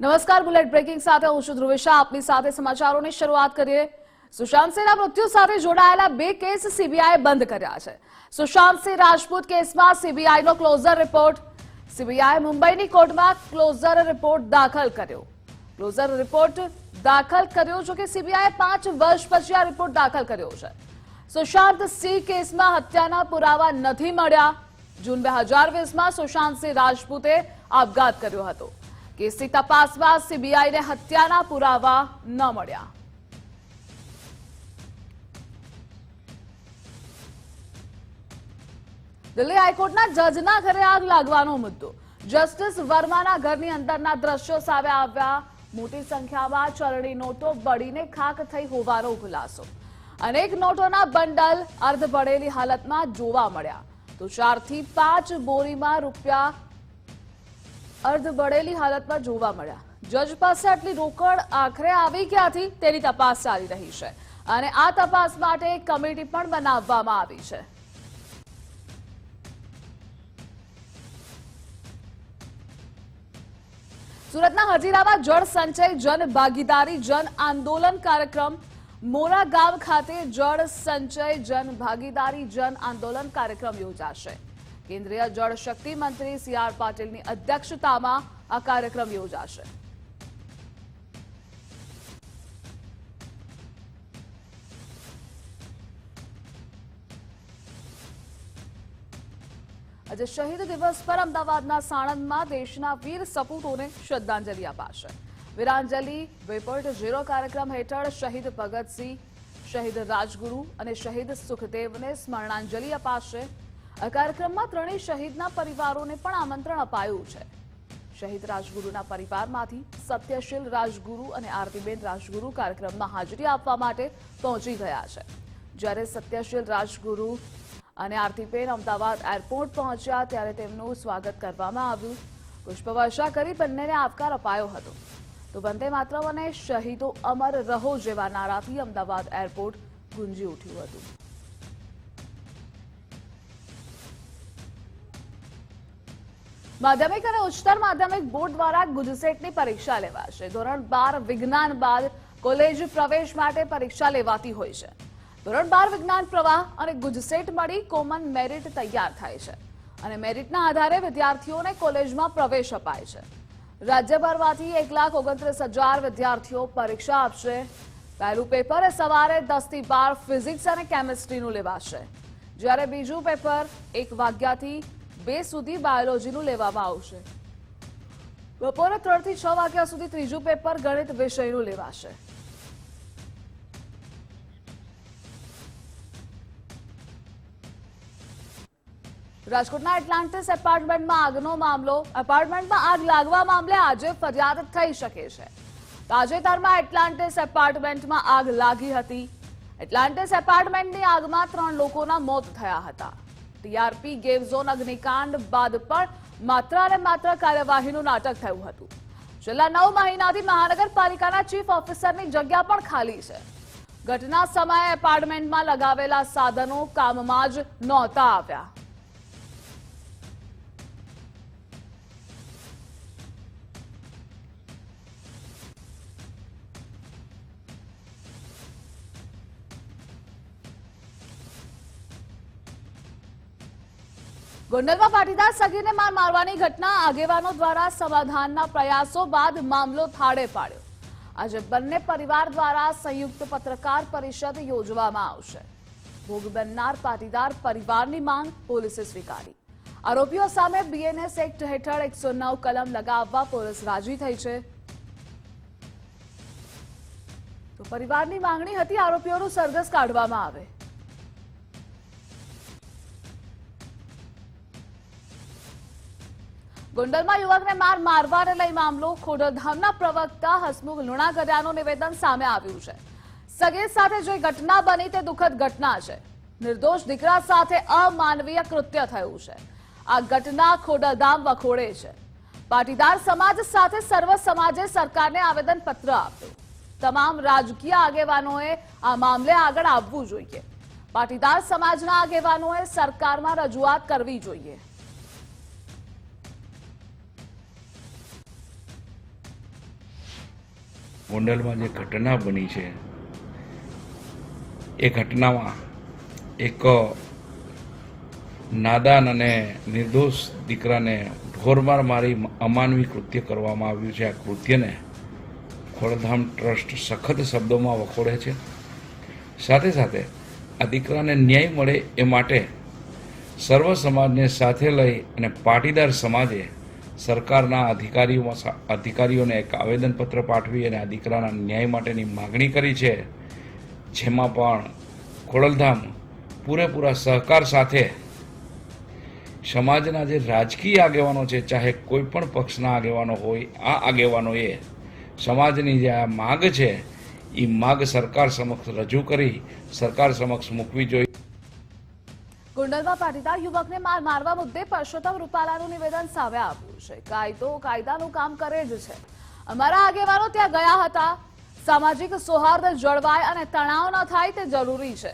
નમસ્કાર, bullet breaking સાથે હું છું ધ્રુવિશા. આપની સાથે સમાચારોની શરૂઆત કરીએ. સુશાંત સિંહના મૃત્યુ સાથે જોડાયેલા બે કેસ સીબીઆઈ બંધ કર્યા છે. સુશાંત સિંહ રાજપૂત કેસમાં સીબીઆઈનો ક્લોઝર રિપોર્ટ. સીબીઆઈ મુંબઈની કોર્ટમાં ક્લોઝર રિપોર્ટ દાખલ કર્યો. ક્લોઝર રિપોર્ટ દાખલ કર્યો જો કે સીબીઆઈ પાંચ વર્ષ પછી આ રિપોર્ટ દાખલ કર્યો છે. સુશાંત સિંહ કેસમાં હત્યાના પુરાવા નથી મળ્યા. જૂન બે હજાર વીસમાં સુશાંત સિંહ રાજપૂતે આપઘાત કર્યો હતો. કેસની તપાસમાં સીબીઆઈને હત્યાના પુરાવા ન મળ્યા. દિલ્હી હાઈકોર્ટના જજના ઘરે આગ લાગવાનો મુદ્દો. જસ્ટિસ વર્માના ઘરની અંદરના દ્રશ્યો સામે આવ્યા. મોટી સંખ્યામાં ચલણી નોટો બળીને ખાખ થઈ હોવાનો ખુલાસો. અનેક નોટોના બંડલ અર્ધ બળેલી હાલતમાં જોવા મળ્યા. તો ચારથી પાંચ બોરીમાં રૂપિયા અર્ધ બળેલી હાલતમાં જોવા મળ્યા. જજ પાસે આટલી રોકડ આખરે આવી ક્યાંથી? તેની તપાસ ચાલી રહી છે. અને આ તપાસ માટે એક કમિટી પણ બનાવવામાં આવી છે. સુરતના હજીરામાં જળ સંચય જન ભાગીદારી જન આંદોલન કાર્યક્રમ, મોરા ગામ ખાતે જળ સંચય જન ભાગીદારી જન આંદોલન કાર્યક્રમ યોજાશે. કેન્દ્રીય જળશક્તિ મંત્રી સી આર પાટીલની અધ્યક્ષતામાં આ કાર્યક્રમ યોજાશે. આજે શહીદ દિવસ પર અમદાવાદના સાણંદમાં દેશના વીર સપૂતોને શ્રદ્ધાંજલિ અપાશે. વીરાંજલિ વેપર્ટ ઝીરો કાર્યક્રમ હેઠળ શહીદ ભગતસિંહ, શહીદ રાજગુરુ અને શહીદ સુખદેવને સ્મરણાંજલિ અપાશે. આ કાર્યક્રમમાં ત્રણેય શહીદના પરિવારોને પણ આમંત્રણ અપાયું છે. શહીદ રાજગુરુના પરિવારમાંથી સત્યશીલ રાજગુરુ અને આરતીબેન રાજગુરુ કાર્યક્રમમાં હાજરી આપવા માટે પહોંચી ગયા છે. જ્યારે સત્યશીલ રાજગુરુ અને આરતીબેન અમદાવાદ એરપોર્ટ પહોંચ્યા ત્યારે તેમનું સ્વાગત કરવામાં આવ્યું. પુષ્પવર્ષા કરી બંનેને આવકાર અપાયો હતો. તો વંદે માતરમ અને શહીદો અમર રહો જેવા નારાથી અમદાવાદ એરપોર્ટ ગુંજી ઉઠ્યું હતું. માધ્યમિક અને ઉચ્ચતર માધ્યમિક બોર્ડ દ્વારા ગુજસેટની પરીક્ષા લેવાશે. ધોરણ બાર વિજ્ઞાન બાદ કોલેજ પ્રવેશ માટે પરીક્ષા લેવાતી હોય છે. ધોરણ બાર વિજ્ઞાન પ્રવાહ અને ગુજસેટ મળી કોમન મેરિટ તૈયાર થાય છે અને મેરિટના આધારે વિદ્યાર્થીઓને કોલેજમાં પ્રવેશ અપાય છે. રાજ્યભરમાંથી એક લાખ ઓગણત્રીસ હજાર વિદ્યાર્થીઓ પરીક્ષા આપશે. પહેલું પેપર સવારે દસથી બાર ફિઝિક્સ અને કેમિસ્ટ્રીનું લેવાશે. જ્યારે બીજું પેપર એક વાગ્યાથી બે સુધી બાયોલોજીનું લેવામાં આવશે. બપોરે ત્રણથી છ વાગ્યા સુધી ત્રીજું પેપર ગણિત વિષયનું લેવાશે. રાજકોટના એટલાન્ટિસ એપાર્ટમેન્ટમાં આગનો મામલો, એપાર્ટમેન્ટમાં આગ લાગવા મામલે આજે ફરિયાદ થઈ શકે છે. તાજેતરમાં એટલાન્ટિસ એપાર્ટમેન્ટમાં આગ લાગી હતી. એટલાન્ટિસ એપાર્ટમેન્ટની આગમાં ત્રણ લોકોના મોત થયા હતા. ટીઆરપી ગેમ ઝોન અગ્નિકાંડ બાદ પણ માત્ર અને માત્ર કાર્યવાહીનું નાટક થયું હતું. છેલ્લા નવ મહિનાથી મહાનગરપાલિકાના ચીફ ઓફિસરની જગ્યા પણ ખાલી છે. ઘટના સમયે એપાર્ટમેન્ટમાં લગાવેલા સાધનો કામમાં જ નહોતા આવ્યા. ગોંડલમાં પાટીદાર સગીરને માર મારવાની ઘટના આગેવાનો દ્વારા સમાધાનના પ્રયાસો બાદ મામલો થાળે પાડ્યો. આજે બંને પરિવાર દ્વારા સંયુક્ત પત્રકાર પરિષદ યોજવામાં આવશે. ભોગ બનનાર પાટીદાર પરિવારની માંગ પોલીસે સ્વીકારી. આરોપીઓ સામે બીએનએસ એક્ટ હેઠળ એકસો નવ કલમ લગાવવા પોલીસ રાજી થઈ છે. તો પરિવારની માંગણી હતી, આરોપીઓનું સરઘસ કાઢવામાં આવે. ગોંડલમાં યુવકને માર મારવાને લઈ મામલો ખોડલધામના પ્રવક્તા હસમુખ લુણાગરિયાનું નિવેદન સામે આવ્યું છે. સગે સાથે જે ઘટના બની તે દુઃખદ ઘટના છે. નિર્દોષ દીકરા સાથે અમાનવીય કૃત્ય થયું છે. આ ઘટના ખોડલધામ વખોડે છે. પાટીદાર સમાજ સાથે સર્વ સમાજે સરકારને આવેદન પત્ર આપ્યું. તમામ રાજકીય આગેવાનોએ આ મામલે આગળ આવવું જોઈએ. પાટીદાર સમાજના આગેવાનોએ સરકારમાં રજૂઆત કરવી જોઈએ. ગોંડલમાં જે ઘટના બની છે, એ ઘટનામાં એક નાદાન અને નિર્દોષ દીકરાને ઢોરમાર મારી અમાનવી કૃત્ય કરવામાં આવ્યું છે. આ કૃત્યને ખોડધામ ટ્રસ્ટ સખત શબ્દોમાં વખોડે છે. સાથે સાથે આ દીકરાને ન્યાય મળે એ માટે સર્વ સમાજને સાથે લઈ અને પાટીદાર સમાજે સરકારના અધિકારીઓમાં અધિકારીઓને એક આવેદનપત્ર પાઠવી અને આ દીકરાના ન્યાય માટેની માગણી કરી છે. જેમાં પણ ખોડલધામ પૂરેપૂરા સહકાર સાથે સમાજના જે રાજકીય આગેવાનો છે, ચાહે કોઈ પણ પક્ષના આગેવાનો હોય, આ આગેવાનોએ સમાજની જે આ માગ છે એ માગ સરકાર સમક્ષ રજૂ કરી, સરકાર સમક્ષ મૂકવી જોઈએ ગોંડલમાં પાટીદાર યુવકને માર મારવા મુદ્દે પરસોત્તમ રૂપાલાનું નિવેદન સામે આવ્યું છે. કાયદો કાયદાનું કામ કરે જ છે. અમારા આગેવાનો ત્યાં ગયા હતા. સામાજિક સૌહાર્દ જળવાય અને તણાવ ન થાય તે જરૂરી છે.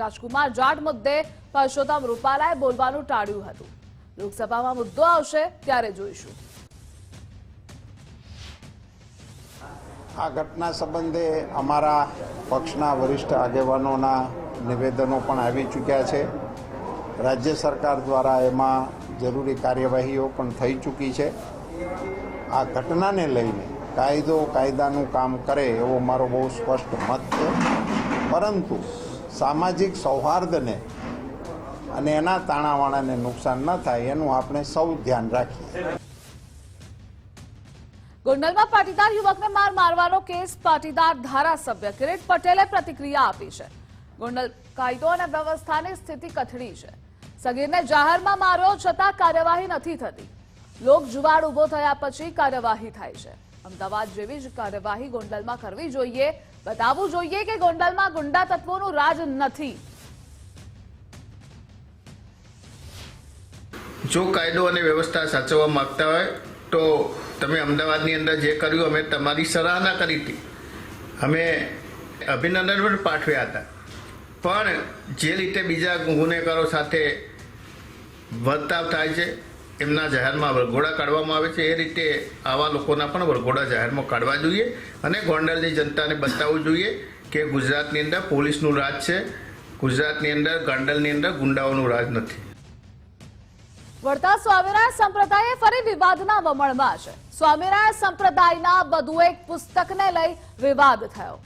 રાજકુમાર જાટ મુદ્દે પરસોત્તમ રૂપાલાએ બોલવાનું ટાળ્યું હતું. લોકસભામાં મુદ્દો આવશે ત્યારે જોઈશું. આ ઘટના સંબંધે અમારા પક્ષના વરિષ્ઠ આગેવાનોના નિવેદનો પણ આવી ચૂક્યા છે. રાજ્ય સરકાર દ્વારા એમાં જરૂરી કાર્યવાહીઓ પણ થઈ ચૂકી છે. આ ઘટનાને લઈને કાયદો કાયદાનું કામ કરે એવો મારો બહુ સ્પષ્ટ મત છે. પરંતુ સામાજિક સૌહાર્દને અને એના તાણાવાણાને નુકસાન ન થાય એનું આપણે સૌ ધ્યાન રાખીએ. ગોંડલમાં પાટીદાર યુવકને માર મારવાનો કેસ પાટીદાર ધારાસભ્ય કિરીટ પટેલે પ્રતિક્રિયા આપી છે. ગોંડલ કાયદો અને વ્યવસ્થાની સ્થિતિ કથળી છે. સગીરને જાહેરમાં માર્યો છતાં કાર્યવાહી નથી થતી. લોક જુવાડ ઊભો થયા પછી કાર્યવાહી થાય છે. અમદાવાદ જેવી જ કાર્યવાહી ગોંડલમાં કરવી જોઈએ. બતાવવું જોઈએ કે ગોંડલમાં ગુંડા તત્વોનું રાજ નથી. જો કાયદો અને વ્યવસ્થા સાચવવા માંગતા હોય, તો તમે અમદાવાદની અંદર જે કર્યું, અમે તમારી સરાહના કરી હતી. અમે અભિનંદન પણ પાઠવ્યા હતા. પણ જે રીતે બીજા ગુનેગારો સાથે વર્તાવ થાય છે. એમના જાહેરમાં વરઘોડા કાઢવામાં આવે છે. એ રીતે આવા લોકોના પણ વરઘોડા જાહેરમાં કાઢવા જોઈએ અને ગોંડલની જનતાને બતાવવું જોઈએ કે ગુજરાતની અંદર પોલીસનું રાજ છે. ગુજરાતની અંદર, ગોંડલની અંદર ગુંડાઓનું રાજ નથી. વળતા સ્વામિનારાયણ સંપ્રદાય ફરી વિવાદના વમળમાં છે. સ્વામિનારાયણ સંપ્રદાયના બધું એક પુસ્તકને લઈ વિવાદ થયો.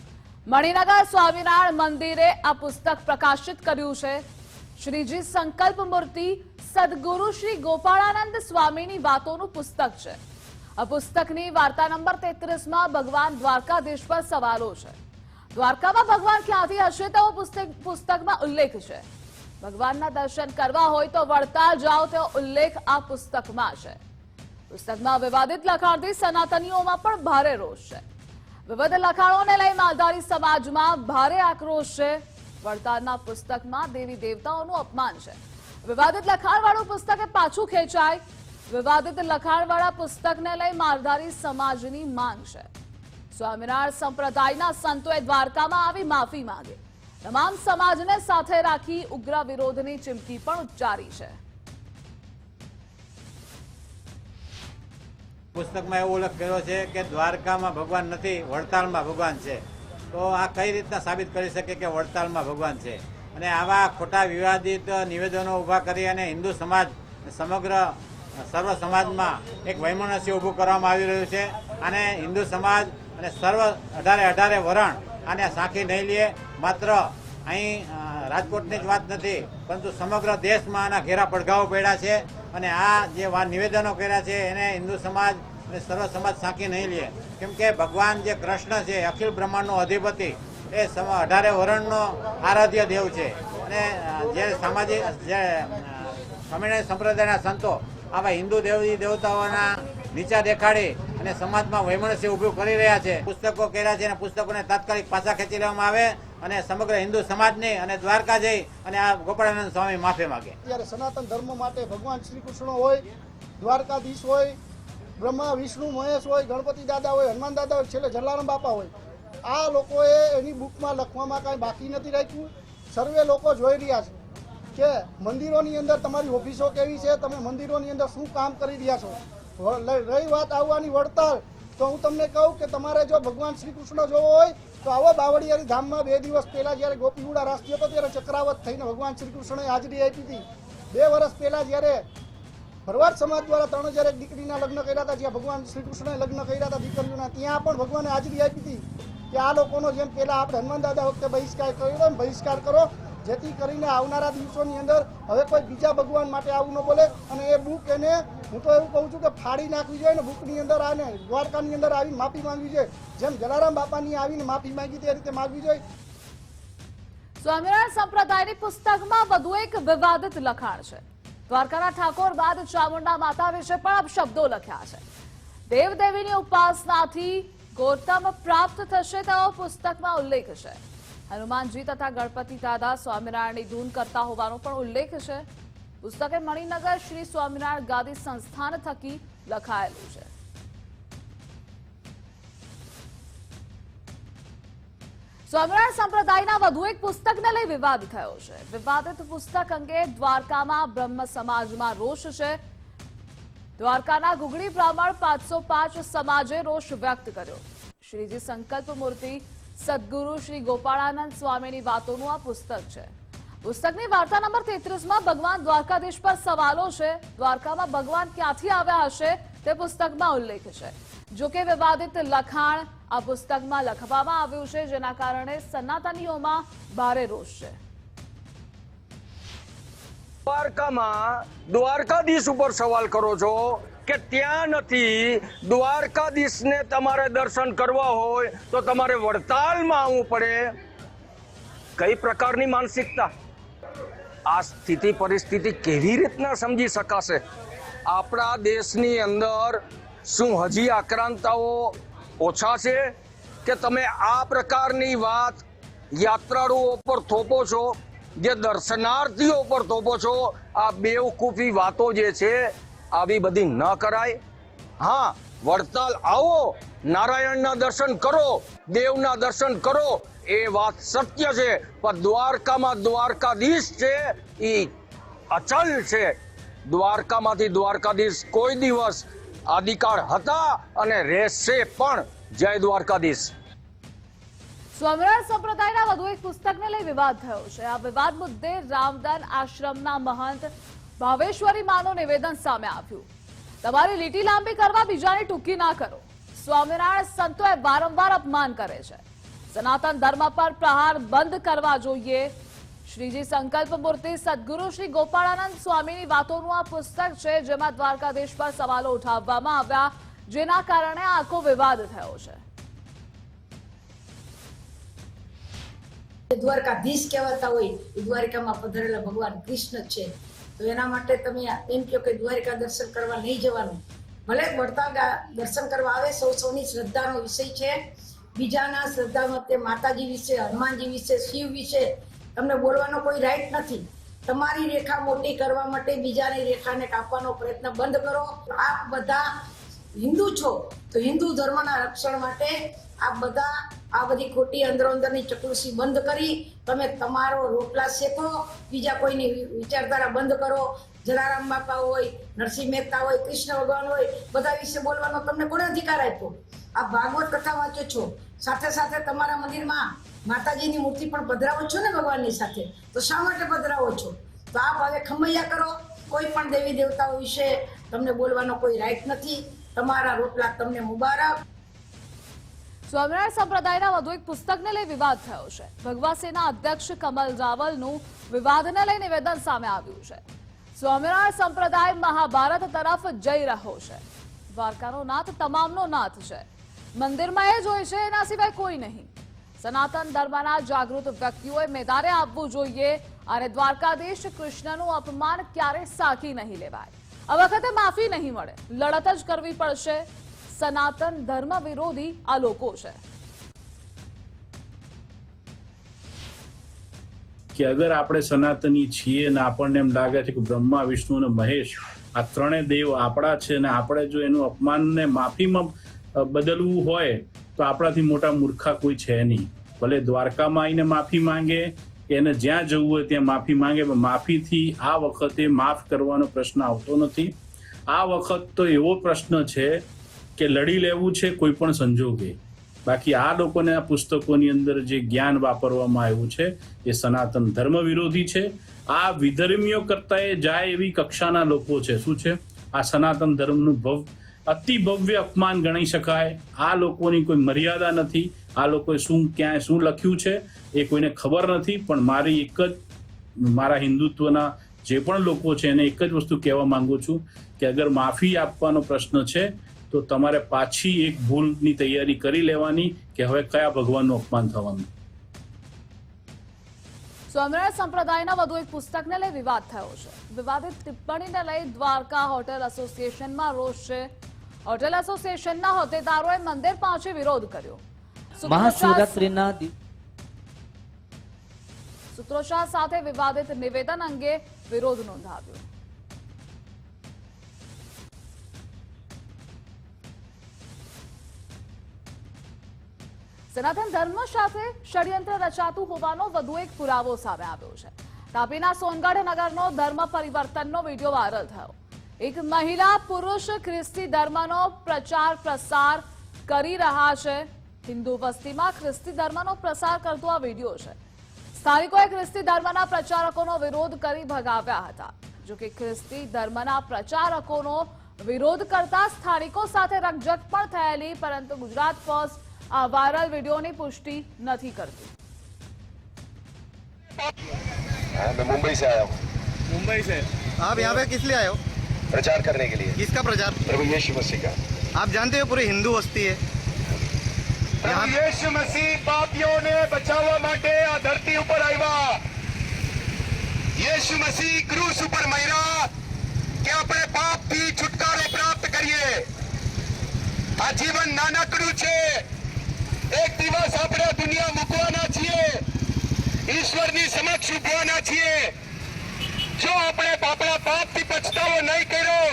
મણિનગર સ્વામિનારાયણ મંદિરે આ પુસ્તક પ્રકાશિત કર્યું છે. શ્રીજી સંકલ્પ મૂર્તિ સદગુરુ શ્રી ગોપાળાનંદ સ્વામીની વાતોનું પુસ્તક છે. આ પુસ્તકની વાર્તા નંબર તેત્રીસમાં ભગવાન દ્વારકાધીશ પર સવાલો છે. દ્વારકામાં ભગવાન ક્યાંથી હશે તેવો પુસ્તકમાં ઉલ્લેખ છે. ભગવાનના દર્શન કરવા હોય તો વળતા જાઓ તેવો ઉલ્લેખ આ પુસ્તકમાં છે. પુસ્તકમાં વિવાદિત લખાણથી સનાતનીઓમાં પણ ભારે રોષ છે. વિવિધ લખાણોને લઈ માલધારી સમાજમાં ભારે આક્રોશ છે. વડતાલના પુસ્તકમાં દેવી દેવતાઓનું અપમાન છે. વિવાદિત લખાણવાળું પુસ્તક પાછું ખેંચાય. વિવાદિત લખાણવાળા પુસ્તકને લઈ માલધારી સમાજની માંગ છે. સ્વામિનારાયણ સંપ્રદાયના સંતોએ દ્વારકામાં આવી માફી માંગી. તમામ સમાજને સાથે રાખી ઉગ્ર વિરોધની ચીમકી પણ ઉચ્ચારી છે. પુસ્તકમાં એવો ઉલ્લેખ કર્યો છે કે દ્વારકામાં ભગવાન નથી, વડતાલમાં ભગવાન છે. તો આ કઈ રીતના સાબિત કરી શકે કે વડતાલમાં ભગવાન છે? અને આવા ખોટા વિવાદિત નિવેદનો ઊભા કરી અને હિન્દુ સમાજ સમગ્ર સર્વ સમાજમાં એક વૈમનસ્ય ઊભું કરવામાં આવી રહ્યું છે. અને હિન્દુ સમાજ અને સર્વ અઢારે અઢારે વરણ આને સાંખી નહીં લે. માત્ર અહીં રાજકોટની જ વાત નથી, પરંતુ સમગ્ર દેશમાં આના ઘેરા પડઘાઓ પડ્યા છે. અને આ જે નિવેદનો કર્યા છે, એને હિન્દુ સમાજ અને સર્વ સમાજ સાંકી નહીં લે. કેમ કે ભગવાન જે કૃષ્ણ છે અખિલ બ્રહ્માંડનો અધિપતિ એ અઢારે વરણનો આરાધ્ય દેવ છે. અને જે સામાજિક જે સ્વામિનારાયણ સંપ્રદાયના સંતો આવા હિન્દુ દેવી દેવતાઓના નીચા દેખાડી અને સમાજમાં વૈમનસ્ય ઊભું કરી રહ્યા છે. પુસ્તકો કર્યા છે અને પુસ્તકોને તાત્કાલિક પાછા ખેંચી લેવામાં આવે અને સમગ્ર હિન્દુ સમાજની અને દ્વારકા જઈ અને આ ગોપાળાનંદ સ્વામી માફી માગે. ત્યારે સનાતન ધર્મ માટે ભગવાન શ્રી કૃષ્ણ હોય, દ્વારકાધીશ હોય, બ્રહ્મા, વિષ્ણુ, મહેશ હોય, ગણપતિ દાદા હોય, હનુમાન દાદા હોય, છેલ્લે જલારામ બાપા હોય. આ લોકોએ એની બુકમાં લખવામાં કાંઈ બાકી નથી રાખ્યું. સર્વે લોકો જોઈ રહ્યા છે કે મંદિરોની અંદર તમારી ઓફિસો કેવી છે, તમે મંદિરોની અંદર શું કામ કરી રહ્યા છો? રહી વાત આવવાની વડતાલ. તો હું તમને કહું કે તમારે જો ભગવાન શ્રી કૃષ્ણ જોવો હોય, તો આવો બાવળિયારી ધામમાં બે દિવસ પહેલાં જ્યારે ગોપીગુડા રાષ્ટ્રીય હતો ત્યારે ચક્રાવત થઈને ભગવાન શ્રી કૃષ્ણએ હાજરી આપી હતી. બે વર્ષ પહેલાં જ્યારે ભરવાડ સમાજ દ્વારા ત્રણ હજાર એક દીકરીના લગ્ન કર્યા હતા, જ્યાં ભગવાન શ્રી કૃષ્ણએ લગ્ન કર્યા હતા દીકરીઓના, ત્યાં પણ ભગવાને હાજરી આપી હતી. કે આ લોકોનો જેમ પહેલા આપણે હનુમાન દાદા વખતે બહિષ્કાર કર્યો ને બહિષ્કાર કરો, જેથી કરીને આવનારા દિવસોની અંદર હવે કોઈ બીજા ભગવાન માટે આવું ન બોલે. અને એ બુક એને, હું તો એવું કહું છું કે ફાડી નાખવી જોઈએ ને બુકની અંદર આને, દ્વારકાની અંદર આવીને માફી માંગવી જોઈએ. જેમ જલારામ બાપાની આવીને માફી માંગી તે રીતે માંગવી જોઈએ. સ્વામિનારાયણ સંપ્રદાયની પુસ્તકમાં વધુ એક વિવાદિત લખાણ છે. દ્વારકાના ઠાકોર બાદ ચામુંડા માતા વિશે પણ અપશબ્દો લખ્યા છે. દેવદેવીની ઉપાસનાથી ગૌતમ પ્રાપ્ત થશે તેવો પુસ્તકમાં ઉલ્લેખ છે. હનુમાનજી તથા ગણપતિ દાદા સ્વામિનારાયણની ધૂન કરતા હોવાનો પણ ઉલ્લેખ છે. પુસ્તકે મણિનગર શ્રી સ્વામિનારાયણ ગાદી સંસ્થાન થકી લખાયેલું છે. સ્વામિનારાયણ સંપ્રદાયના વધુ એક પુસ્તકને લઈ વિવાદ થયો છે. વિવાદિત પુસ્તક અંગે દ્વારકામાં બ્રહ્મ સમાજમાં રોષ છે. દ્વારકાના ગુગળી બ્રાહ્મણ પાંચસો પાંચ સમાજે રોષ વ્યક્ત કર્યો. શ્રીજી સંકલ્પ મૂર્તિ સદગુરુ શ્રી ગોપાળાનંદ સ્વામીની વાતોનું આ પુસ્તક છે. પુસ્તકની વાર્તા નંબર તેત્રીસમાં ભગવાન દ્વારકાધીશ પર સવાલો છે, દ્વારકામાં ભગવાન ક્યાંથી આવ્યા હશે તે પુસ્તકમાં ઉલ્લેખ છે. જોકે વિવાદિત લખાણ આ પુસ્તકમાં લખવામાં આવ્યું છે, જેના કારણે સનાતનીઓમાં ભારે રોષ છે. દ્વારકામાં દ્વારકાધીશ ઉપર સવાલ કરો છો કે ત્યાં નથી દ્વારકાધીશને તમારે દર્શન કરવા હોય તો તમારે વડતાલમાં આવવું પડે. કઈ પ્રકારની માનસિકતા? આ સ્થિતિ પરિસ્થિતિ કેવી રીતના સમજી શકાશે? આપણા દેશની અંદર શું હજી આક્રાંતાઓ ઓછા છે? કે તમે આ પ્રકારની વાત યાત્રાળુઓ પર થોપો છો? જે દર્શનાર્થીઓ પર થોપો છો, આ બેવકૂફી વાતો જે છે, આવી બધી ન કરાય. હા, વડતાલ આવો, નારાયણના દર્શન કરો, દેવના દર્શન કરો, એ વાત સત્ય છે, પણ દ્વારકામાં દ્વારકાધીશ છે, એ અચલ છે. દ્વારકામાંથી દ્વારકાધીશ કોઈ દિવસ આદિકાળ હતા અને રહેશે પણ. જય દ્વારકાધીશ. સ્વામિનારાયણ સંપ્રદાયના વધુ એક પુસ્તકને લઈ વિવાદ થયો છે. આ વિવાદ મુદ્દે રામદાન આશ્રમના મહંત ભાવેશ્વરી માનું નિવેદન સામે આવ્યું. તમારી લીટી લાંબી કરવા બીજાની ટૂંકી ના કરો. સ્વામિનારાયણ સંતોએ વારંવાર અપમાન કરે છે. સનાતન ધર્મ પર પ્રહાર બંધ કરવા જોઈએ. શ્રીજી સંકલ્પ મૂર્તિ સદગુરુ શ્રી ગોપાળાનંદ સ્વામીની વાતોનું આ પુસ્તક છે, જેમાં દ્વારકાધીશ પર સવાલો ઉઠાવવામાં આવ્યા, જેના કારણે આખો વિવાદ થયો છે. દ્વારકાધીશ કહેવાતા હોય, એ દ્વારિકામાં પધારેલા ભગવાન કૃષ્ણ છે. તો એના માટે તમે એમ કહો કે દ્વારિકા દર્શન કરવા નહીં જવાનું. ભલે વડતાલ દર્શન કરવા આવે, સૌ સૌની શ્રદ્ધાનો વિષય છે. બીજાના શ્રદ્ધામાં તે માતાજી વિશે, હનુમાનજી વિશે, શિવ વિશે તમને બોલવાનો કોઈ રાઈટ નથી. તમારી રેખા મોટી કરવા માટે બીજાની રેખાને કાપવાનો પ્રયત્ન બંધ કરો. આપ બધા હિન્દુ છો, તો હિન્દુ ધર્મના રક્ષણ માટે આ બધા આ બધી ખોટી અંદરો અંદરની ચકલુસી બંધ કરી, તમે તમારો રોટલા શેકો, બીજા કોઈની વિચારધારા બંધ કરો. જલારામ બાપા હોય, નરસિંહ મહેતા હોય, કૃષ્ણ ભગવાન હોય, બધા વિશે બોલવાનો તમને કોને અધિકાર આપ્યો? આ ભાગવત કથા વાંચો છો. સાથે સાથે તમારા મંદિરમાં માતાજીની મૂર્તિ પણ પધરાવો છો ને ભગવાનની સાથે? તો શા માટે પધરાવો છો? તો આપ હવે ખમૈયા કરો. કોઈ પણ દેવી દેવતાઓ વિશે તમને બોલવાનો કોઈ રાઈટ નથી. તમારા રોટલા તમને મુબારક. સ્વામિનારાયણ સંપ્રદાયના વધુ એક પુસ્તકને લઈ વિવાદ થયો છે. ભગવા સેના અધ્યક્ષ કમલ રાવલનું વિવાદને લઈ નિવેદન સામે આવ્યું છે. સ્વામિનારાયણ સંપ્રદાય મહાભારત તરફ જઈ રહ્યો છે. દ્વારકાનો નાથ તમામનો નાથ છે. મંદિરમાં એ જ હોય છે, એના સિવાય કોઈ નહીં. સનાતન ધર્મના જાગૃત વ્યક્તિઓએ મેદાને આવવું જોઈએ અને દ્વારકાધીશ કૃષ્ણનું અપમાન ક્યારેય સાકી નહીં લેવાય. આ વખતે માફી નહીં મળે. લડત જ કરવી પડશે. સનાતન ધર્મ વિરોધી આ લોકો છે. કે અગર આપણે સનાતની છીએ ને આપણને એમ લાગે છે કે બ્રહ્મા, વિષ્ણુ અને મહેશ આ ત્રણેય દેવ આપણા છે ને આપણે જો એનું અપમાનને માફીમાં બદલવું હોય તો આપણાથી મોટા મૂર્ખા કોઈ છે નહીં. ભલે દ્વારકામાં આવીને માફી માંગે કે એને જ્યાં જવું હોય ત્યાં માફી માંગે, પણ માફીથી આ વખતે માફ કરવાનો પ્રશ્ન આવતો નથી. આ વખત તો એવો પ્રશ્ન છે કે લડી લેવું છે કોઈ પણ સંજોગે. બાકી આ લોકોને આ પુસ્તકોની અંદર જે જ્ઞાન વાપરવામાં આવ્યું છે, એ સનાતન ધર્મ વિરોધી છે. આ વિધર્મીઓ કરતા જાય એવી કક્ષાના લોકો છે. શું છે? આ સનાતન ધર્મનું ભવ, અતિ ભવ્ય અપમાન ગણી શકાય. આ લોકોની કોઈ મર્યાદા નથી. આ લોકોએ શું, ક્યાંય શું લખ્યું છે એ કોઈને ખબર નથી. પણ મારી એક જ, મારા હિન્દુત્વના જે પણ લોકો છે એને એક જ વસ્તુ કહેવા માંગુ છું કે અગર માફી આપવાનો પ્રશ્ન છે તો તમારે પાછી એક ભૂલની તૈયારી કરી લેવાની કે હવે કયા ભગવાનનું અપમાન થવાનું? સ્વામિનારાયણ સંપ્રદાયના વધુ એક પુસ્તકને લઈ વિવાદ થયો છે. વિવાદિત ટિપ્પણીને લઈ દ્વારકા હોટેલ એસોસિએશનમાં રોષ છે. હોટેલ એસોસિએશનના હોદ્દેદારોએ મંદિર પાસે વિરોધ કર્યો. મહાશિવરાત્રિના સૂત્રોચ્ચાર સાથે વિવાદિત નિવેદન અંગે વિરોધ નોંધાવ્યો. સનાતન ધર્મ સાથે ષડયંત્ર રચાતું હોવાનો વધુ એક પુરાવો સામે આવ્યો છે. તાપીના સોનગઢ નગરનો ધર્મ પરિવર્તનનો વીડિયો વાયરલ થયો. એક મહિલા પુરુષ ખ્રિસ્તી ધર્મનો પ્રચાર પ્રસાર કરી રહ્યા છે. હિન્દુ વસ્તીમાં ખ્રિસ્તી ધર્મનો પ્રસાર કરતો આ વીડિયો છે. સ્થાનિકોએ ખ્રિસ્તી ધર્મના પ્રચારકોનો વિરોધ કરી ભગાવ્યા હતા. જોકે ખ્રિસ્તી ધર્મના પ્રચારકોનો વિરોધ કરતા સ્થાનિકો સાથે રકજક પણ થયેલી, પરંતુ ગુજરાત ફર્સ્ટ આ વાયરલ વિડીયોની પુષ્ટિ નથી કરતું मैं मुंबई से आया हूँ मुंबई से आप यहाँ पे किस लिए आए हो प्रचार करने के लिए किसका प्रचार प्रभु यीशु मसीह का आप जानते हो पूरी हिंदू बस्ती है પ્રભુ યેશુ મસીહ પાપીઓને બચાવવા માટે આ ધરતી ઉપર આવ્યા યેશુ મસીહ ક્રૂસ ઉપર મર્યા કે આપણે પાપથી છુટકારો પ્રાપ્ત કરીએ આ જીવન નાનકડું છે એક દિવસ આપણે દુનિયા મૂકવાના છીએ. ઈશ્વરની સમક્ષ ઉભવાના છીએ. જો આપણે આપણા પાપથી પછતાવો નહીં કર્યો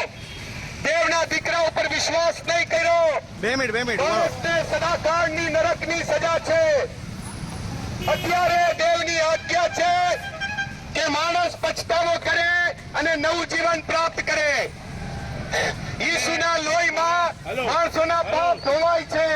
દેવના દીકરા ઉપર વિશ્વાસ નહીં કર્યો બે મિનિટ બે મિનિટ માણસને સદાકાળની નરકની સજા છે. અત્યારે દેવની આજ્ઞા છે કે માણસ પછતાવો કરે અને નવું જીવન પ્રાપ્ત કરે. ઈસુના લોહીમાં માણસોના પાપ ધોવાય છે.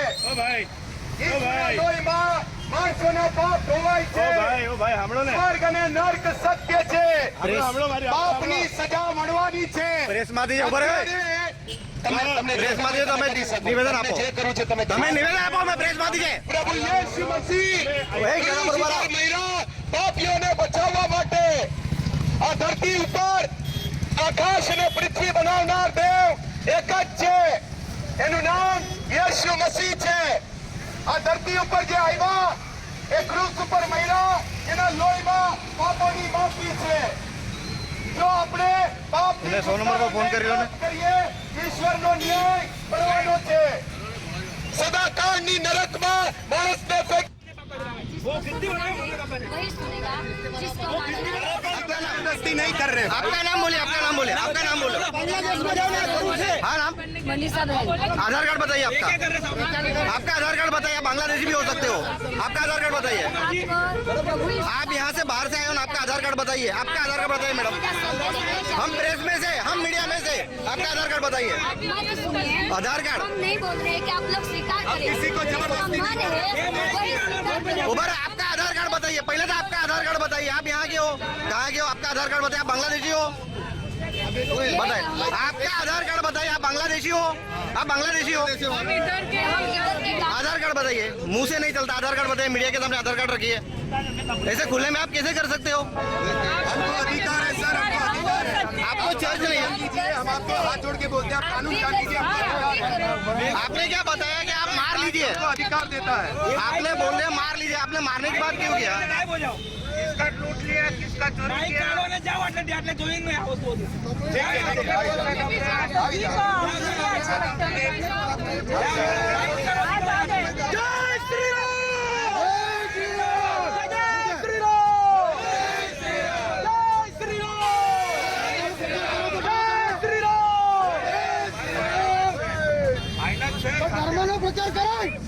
બચાવવા માટે આ ધરતી ઉપર આકાશ અને પૃથ્વી બનાવનાર દેવ એક જ છે. એનું નામ યેશુ મસી છે. આ ધરતી ઉપર જે આવ્યા એ ક્રુસ ઉપર મહિલા એના લોહીમાં પાપોની માફી છે. જો આપણે પાપ સો નંબર પર ફોન કરી લો ને? કરીએ ઈશ્વરનો ન્યાય કરવાનો છે. સદાકાળની નરકમાં માણસને ફેંક ज़बरदस्ती नहीं कर रहे। आपका नाम बोले आपका नाम बोले आपका नाम बोलो हाँ नाम आधार कार्ड बताइए आपका। आपका आधार कार्ड बताइए आप बांग्लादेशी भी हो सकते हो। आपका आधार कार्ड बताइए। आप यहाँ से बाहर से आए हो आपका आधार कार्ड बताइए। आपका आधार कार्ड बताइए मैडम। हम प्रेस में से हम मीडिया में से। आपका आधार कार्ड बताइए। आधार कार्ड। हम नहीं बोल रहे कि आप लोग स्वीकार करें। किसी को ज़बरदस्ती उबर आपका बताइए, पहले तो आपका आधार कार्ड बताइए, आप यहाँ के हो? कहाँ के हो? आपका आधार कार्ड बताइए, आप बांग्लादेशी हो? बताइए, आपका आधार कार्ड बताइए, आप बांग्लादेशी हो? आप बांग्लादेशी हो? आधार कार्ड बताइए, मुँह से नहीं चलता, आधार कार्ड बताइए, मीडिया के सामने आधार कार्ड रखिए। ऐसे खुले में आप कैसे कर सकते हो? अधिकार है, सर चार्ज नहीं है। हम आपको हाथ जोड़ के बोलते हैं आप कानून जान लीजिए आपने क्या बताया कि आप मार लीजिए? अधिकार देता है। आपने बोल रहे मार लीजिए आपने मारने की बात क्यों किया किसका लूट लिया किसका चोरी किया પ્રચાર કરાય.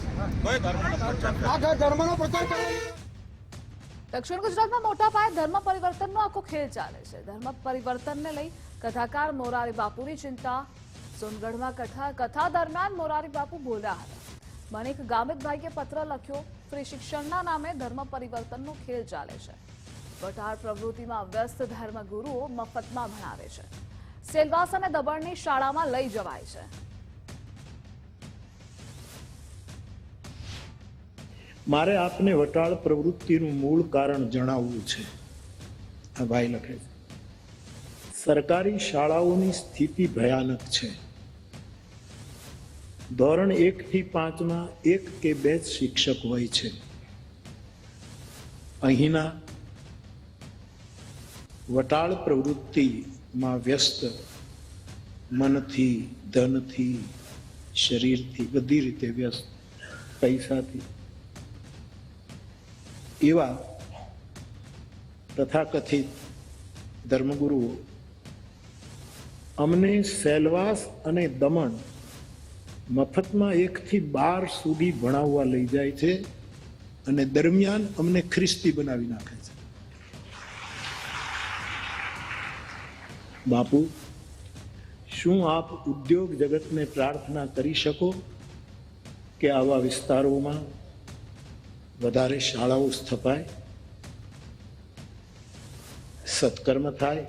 ધર્મનો પ્રચાર કરાય? દક્ષિણ ગુજરાતમાં મોટા પાયે ધર્મ પરિવર્તનનો આખો ખેલ ચાલે છે. ધર્મ પરિવર્તનને લઈ કથાકાર મોરારી બાપુની ચિંતા. સોનગઢમાં કથા કથા દરમિયાન મોરારી બાપુ બોલ્યા હતા. મણિક ગામિતભાઈએ પત્ર લખ્યો ફ્રી શિક્ષણના નામે ધર્મ પરિવર્તનનો ખેલ ચાલે છે. વટાર પ્રવૃત્તિમાં વ્યસ્ત ધર્મગુરુઓ મફતમાં ભણાવે છે. સેલવાસ અને દબણની શાળામાં લઈ જવાય છે. મારે આપને વટાળ પ્રવૃત્તિનું મૂળ કારણ જણાવવું છે. આ ભાઈ લખે સરકારી શાળાઓની સ્થિતિ ભયાનક છે. ધોરણ એક થી પાંચમાં એક કે બે જ શિક્ષક હોય છે. અહીંના વટાળ પ્રવૃત્તિમાં વ્યસ્ત મનથી, ધનથી, શરીરથી બધી રીતે વ્યસ્ત, પૈસાથી. એવા તથાકથિત ધર્મગુરુઓ અમને સેલવાસ અને દમણ મફતમાં એકથી બાર સુધી ભણાવવા લઈ જાય છે અને દરમિયાન અમને ખ્રિસ્તી બનાવી નાખે છે. બાપુ, શું આપ ઉદ્યોગ જગતને પ્રાર્થના કરી શકો કે આવા વિસ્તારોમાં વધારે શાળાઓ સ્થપાય, સત્કર્મ થાય,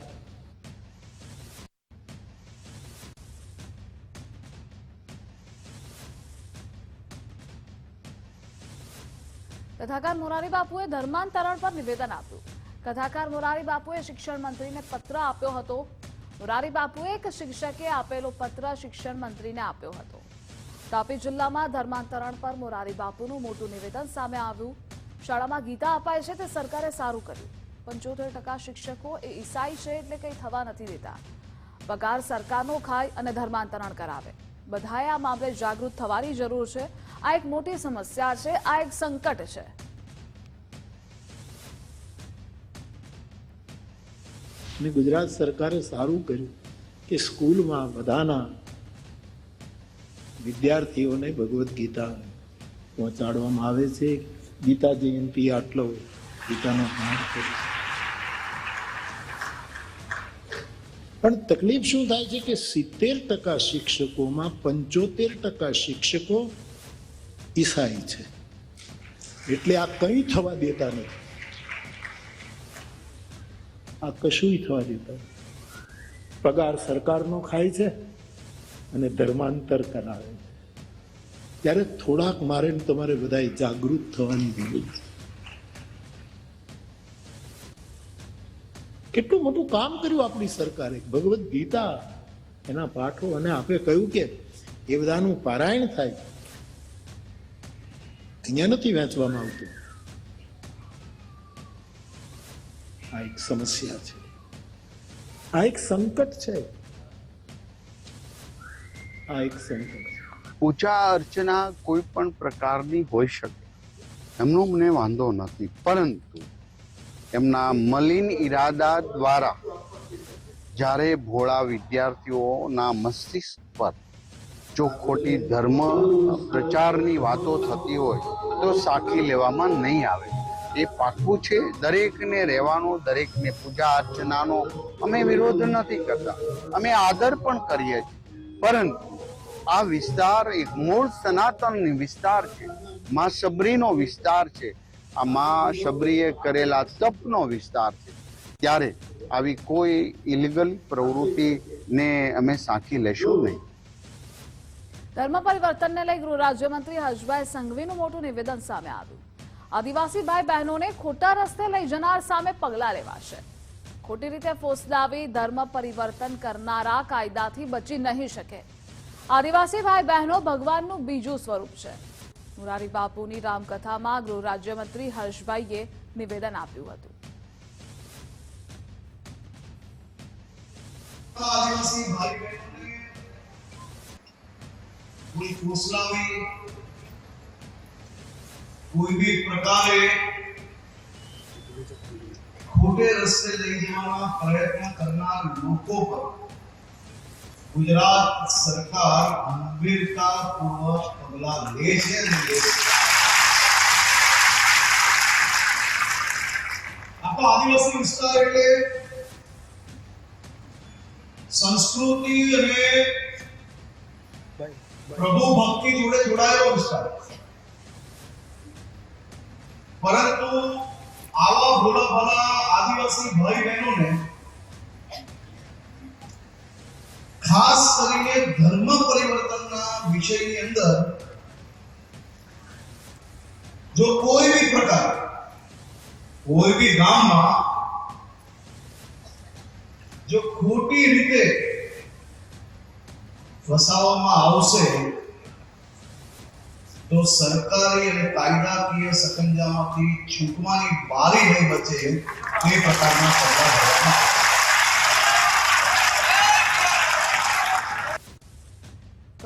કથાકાર મોરારી બાપુએ ધર્માંતરણ પર નિવેદન આપ્યું. કથાકાર મોરારી બાપુએ શિક્ષણ મંત્રીને પત્ર આપ્યો હતો. મોરારી બાપુએ એક શિક્ષકે આપેલો પત્ર શિક્ષણ મંત્રીને આપ્યો હતો. તાપી જિલ્લામાં ધર્માંતરણ પર મોરારી બાપુનું મોટું નિવેદન સામે આવ્યું. શાળામાં ગીતા અપાય છે તે સરકારે સારું કર્યું. પંચોતેર ટકા શિક્ષકો એ ઈસાઈ છે એટલે કંઈ થવા નથી દેતા. પગાર સરકારનો ખાય અને ધર્માંતરણ કરાવે. બધાએ આ મામલે જાગૃત થવાની જરૂર છે. આ એક મોટી સમસ્યા છે, આ એક સંકટ છે. ગુજરાત સરકારે સારું કર્યું કે સ્કૂલમાં બધાના વિદ્યાર્થીઓને ભગવદ્ ગીતા પહોંચાડવામાં આવે છે. ગીતા જયંતિ આટલો ગીતાનો પાઠ કરે પણ તકલીફ શું થાય છે કે સિત્તેર ટકા શિક્ષકોમાં પંચોતેર ટકા શિક્ષકો ઈસાઈ છે. એટલે આ કંઈ થવા દેતા નથી. આ કશું થવા દેતા પગાર સરકારનો ખાય છે. અને ધર્માંતર કરાવે ત્યારે થોડાક મારે તમારે બધાએ જાગૃત થવાની જરૂર છે. કેટલું મોટું કામ કર્યું આપણી સરકારે. ભગવદ્ ગીતા એના પાઠો અને આપણે કહ્યું કે એ બધાનું પારાયણ થાય. અહીંયા નથી વેચવામાં આવતું. આ એક સમસ્યા છે. આ એક સંકટ છે. આ એક સંકટ પૂજા અર્ચના કોઈ પણ પ્રકારની હોઈ શકે. એમનો મને વાંધો નથી. પરંતુ એમના મલિન ઈરાદા દ્વારા જ્યારે ભોળા વિદ્યાર્થીઓના મસ્તિષ્ક પર જો ખોટી ધર્મ પ્રચારની વાતો થતી હોય, તો સાખી લેવામાં નહીં આવે. એ પાકું છે. દરેકને રહેવાનો, દરેકને પૂજા અર્ચનાનો અમે વિરોધ નથી કરતા. અમે આદર પણ કરીએ છીએ. પરંતુ આ વિસ્તાર એક મૂળ સનાતન વિસ્તાર છે. માં શબરીનો વિસ્તાર છે. આ માં શબરીએ કરેલા તપનો વિસ્તાર છે. ત્યારે આવી કોઈ ઇલીગલ પ્રવૃત્તિને અમે સાંખી લેશું નહીં. ધર્મ પરિવર્તનને લઈ ગૃહ રાજ્યમંત્રી હર્ષભાઈ સંઘવીનું મોટું નિવેદન સામે આવ્યું. આદિવાસી ભાઈ બહેનોને ખોટા રસ્તે લઈ જનાર સામે પગલાં લેવાશે. ખોટી રીતે ફોસલાવી ધર્મ પરિવર્તન કરનારા કાયદાથી બચી નહીં શકે. આદિવાસી ભાઈ બહેનો ભગવાનનું બીજું સ્વરૂપ છે. મુરારી બાપુની રામકથામાં ગૃહ રાજ્યમંત્રી હર્ષભાઈએ નિવેદન આપ્યું હતું. કોઈ ફોસલાવી પ્રકારે ખોટે રસ્તે લઈ જવાના પ્રયત્ન કરનાર લોકો પર ગુજરાત સરકાર ગંભીરતાપૂર્વક પગલા લે છે આપણો આદિવાસી વિસ્તાર એટલે સંસ્કૃતિ અને પ્રભુ ભક્તિ જોડે જોડાયેલો વિસ્તાર. પરંતુ આવા ભોલા ભલા આદિવાસી ભાઈ બહેનોને ધર્મ પરિવર્તનના વિષયની અંદર જો કોઈ બી પ્રકાર, કોઈ બી ગામમાં જો ખોટી રીતે ફસાવવામાં આવશે, તો સરકારી અને કાયદાકીય સકંજામાંથી છૂટવાની બારી નહીં બચે તે પ્રકારના પગલાં